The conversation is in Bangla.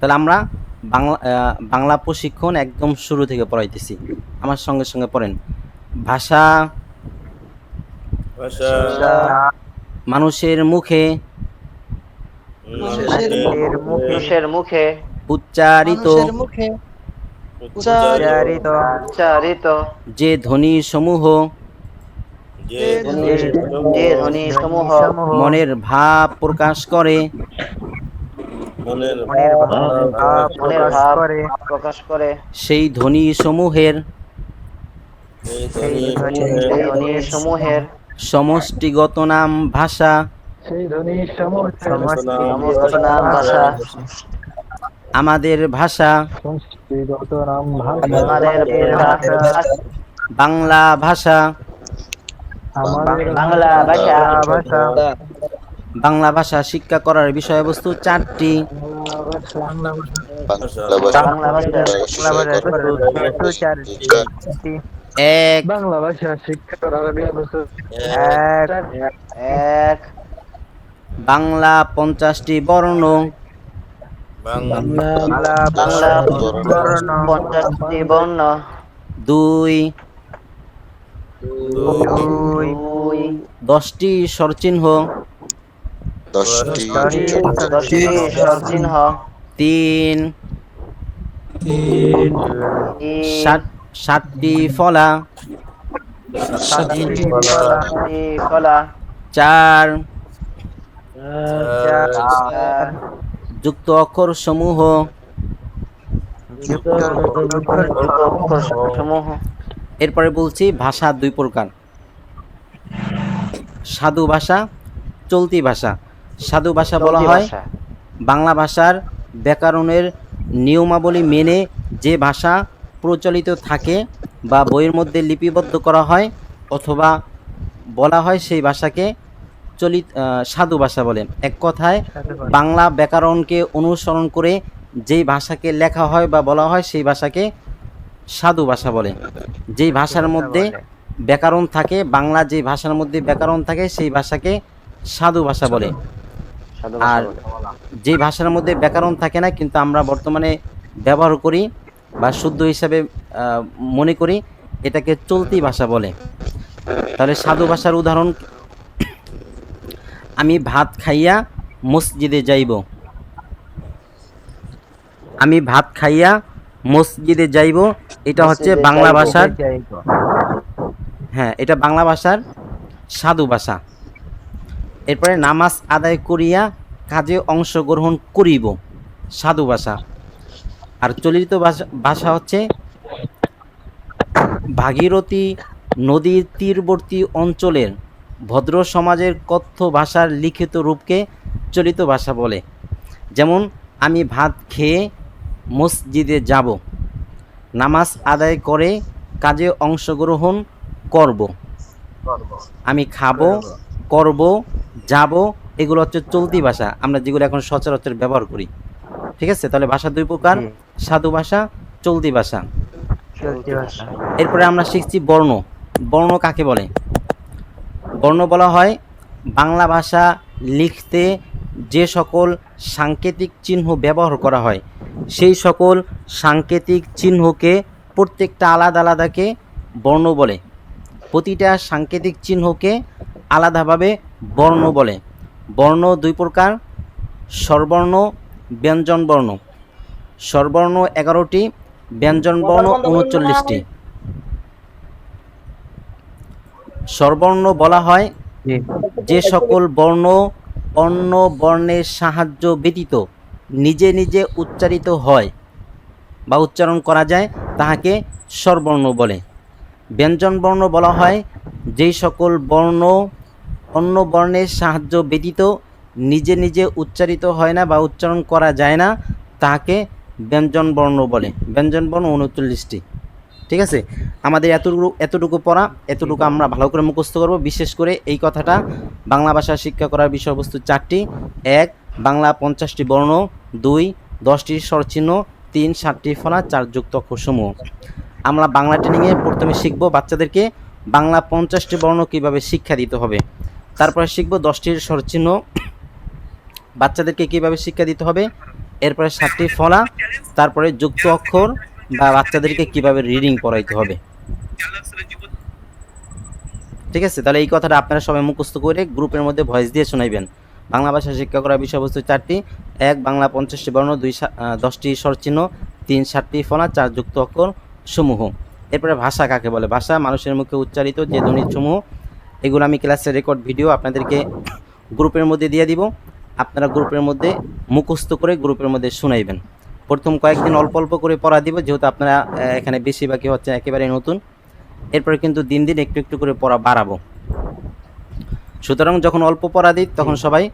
তাহলে আমরা বাংলা বাংলা প্রশিক্ষণ একদম শুরু থেকে পড়াইতেছি। আমার সঙ্গে সঙ্গে পড়েন। ভাষা ভাষা মানুষের মুখে মানুষের মুখে উচ্চারিত। উচ্চারিত। উচ্চারিত। যে ধ্বনি সমূহ যে ধ্বনি সমূহ। মনের ভাব প্রকাশ করে মনের মনের ভাব মনের ভাব প্রকাশ করে। সেই ধ্বনি সমূহের এই ধ্বনি সেই ধ্বনি সমূহের সমষ্টিগত নাম ভাষা। সমস্ত নাম ভাষা। আমাদের ভাষা। আমাদের ভাষা। বাংলা ভাষা। বাংলা ভাষা। বাংলা ভাষা শিক্ষা করার বিষয়বস্তু চারটি। বাংলা এক। বাংলা ভাষা শিক্ষা করার ব্যবস্থা এক। বাংলা পঞ্চাশটি বর্ণ। বাংলা বাংলা পঞ্চাশটি বর্ণ। দুই। দুই। দশটি স্বরচিহ্ন। দশটি তিন ষাট ষাটটি ফলা। চার চার যুক্ত অক্ষর সমূহ সমূহ এরপরে বলছি ভাষা দুই প্রকার। সাধু ভাষা চলতি ভাষা। সাধু ভাষা বলা হয়। বাংলা ভাষার ব্যাকরণের নিয়মাবলী মেনে যে ভাষা প্রচলিত থাকে বা বইয়ের মধ্যে লিপিবদ্ধ করা হয় অথবা বলা হয় সেই ভাষাকে চলিত সাধু ভাষা বলে। এক কথায় বাংলা ব্যাকরণকে অনুসরণ করে যেই ভাষাকে লেখা হয় বা বলা হয় সেই ভাষাকে সাধু ভাষা বলে। যেই ভাষার মধ্যে ব্যাকরণ থাকে বাংলা যে ভাষার মধ্যে ব্যাকরণ থাকে সেই ভাষাকে সাধু ভাষা বলে। আর যে ভাষার মধ্যে ব্যাকরণ থাকে না কিন্তু আমরা বর্তমানে ব্যবহার করি বা শুদ্ধ হিসাবে মনে করি এটাকে চলতি ভাষা বলে। তাহলে সাধু ভাষার উদাহরণ আমি ভাত খাইয়া মসজিদে যাইব। আমি ভাত খাইয়া মসজিদে যাইব এটা হচ্ছে বাংলা ভাষার হ্যাঁ এটা বাংলা ভাষার সাধু ভাষা। এরপরে নামাজ আদায় করিয়া কাজে অংশগ্রহণ করিব। সাধু ভাষা। আর চলিত ভাষা ভাষা হচ্ছে ভাগীরথী নদীর তীরবর্তী অঞ্চলের ভদ্র সমাজের কথ্য ভাষার লিখিত রূপকে চলিত ভাষা বলে। যেমন, আমি ভাত খেয়ে মসজিদে যাব। নামাজ আদায় করে কাজে অংশগ্রহণ করব। আমি খাব, করব যাব এগুলো হচ্ছে চলতি ভাষা। আমরা যেগুলো এখন সচরাচর ব্যবহার করি। ঠিক আছে? তাহলে ভাষা দুই প্রকার। সাধু ভাষা। চলতি ভাষা। এরপরে আমরা শিখছি বর্ণ। বর্ণ কাকে বলে? বর্ণ বলা হয় বাংলা ভাষা লিখতে যে সকল সাংকেতিক চিহ্ন ব্যবহার করা হয় সেই সকল সাংকেতিক চিহ্নকে প্রত্যেকটা আলাদা আলাদাকে বর্ণ বলে। প্রতিটা সাংকেতিক চিহ্নকে আলাদাভাবে বর্ণ বলে। বর্ণ দুই প্রকার স্বরবর্ণ ব্যঞ্জন বর্ণ। স্বরবর্ণ এগারোটি ব্যঞ্জন বর্ণ উনচল্লিশটি। স্বরবর্ণ বলা হয় যে সকল বর্ণ অন্য বর্ণের সাহায্য ব্যতীত নিজে নিজে উচ্চারিত হয় বা উচ্চারণ করা যায় তাহাকে স্বরবর্ণ বলে। ব্যঞ্জন বর্ণ বলা হয় যেই সকল বর্ণ অন্য বর্ণের সাহায্য ব্যতীত নিজে নিজে উচ্চারিত হয় না বা উচ্চারণ করা যায় না তাহাকে ব্যঞ্জন বর্ণ বলে। ব্যঞ্জন বর্ণ উনচল্লিশটি। ঠিক আছে? আমাদের এতটুকু এতটুকু পড়া, এতটুকু আমরা ভালো করে মুখস্থ করব। বিশেষ করে এই কথাটা বাংলা ভাষা শিক্ষা করার বিষয়বস্তু চারটি। এক, বাংলা পঞ্চাশটি বর্ণ। দুই, দশটি স্বরচিহ্ন। তিন, সাতটি ফলা চার যুক্ত অক্ষরসমূহ। আমরা বাংলা ট্রেনিংয়ে প্রথমে শিখব বাচ্চাদেরকে বাংলা পঞ্চাশটি বর্ণ কীভাবে শিক্ষা দিতে হবে। তারপরে শিখব দশটির স্বরচিহ্ন। বাচ্চাদেরকে কীভাবে শিক্ষা দিতে হবে? এরপরে সাতটি ফলা, তারপরে যুক্ত অক্ষর বা বাচ্চাদেরকে কীভাবে রিডিং পড়াইতে হবে। ঠিক আছে? তাহলে এই কথাটা আপনারা সবাই মুখস্থ করে গ্রুপের মধ্যে ভয়েস দিয়ে শোনাইবেন। বাংলা ভাষা শিক্ষা করার বিষয়বস্তু চারটি। এক, বাংলা পঞ্চাশটি বর্ণ, দুই দশটি স্বরচিহ্ন, তিন সাতটি ফলা, চার যুক্ত অক্ষর সমূহ। এরপরে ভাষা কাকে বলে? ভাষা মানুষের মুখে উচ্চারিত যে ধ্বনি সমূহ এগুলো আমি ক্লাসের রেকর্ড ভিডিও আপনাদেরকে গ্রুপের মধ্যে দিয়ে দিব। আপনারা গ্রুপের মধ্যে মুখস্থ করে গ্রুপের মধ্যে শুনাইবেন। প্রথম কয়েকদিন অল্প অল্প করে পড়া দিব, যেহেতু আপনারা এখানে বেশিরভাগই হচ্ছে একেবারে নতুন। এরপরে কিন্তু দিন দিন একটু একটু করে পড়া বাড়াবো। সুতরাং যখন অল্প পড়া দিই, তখন সবাই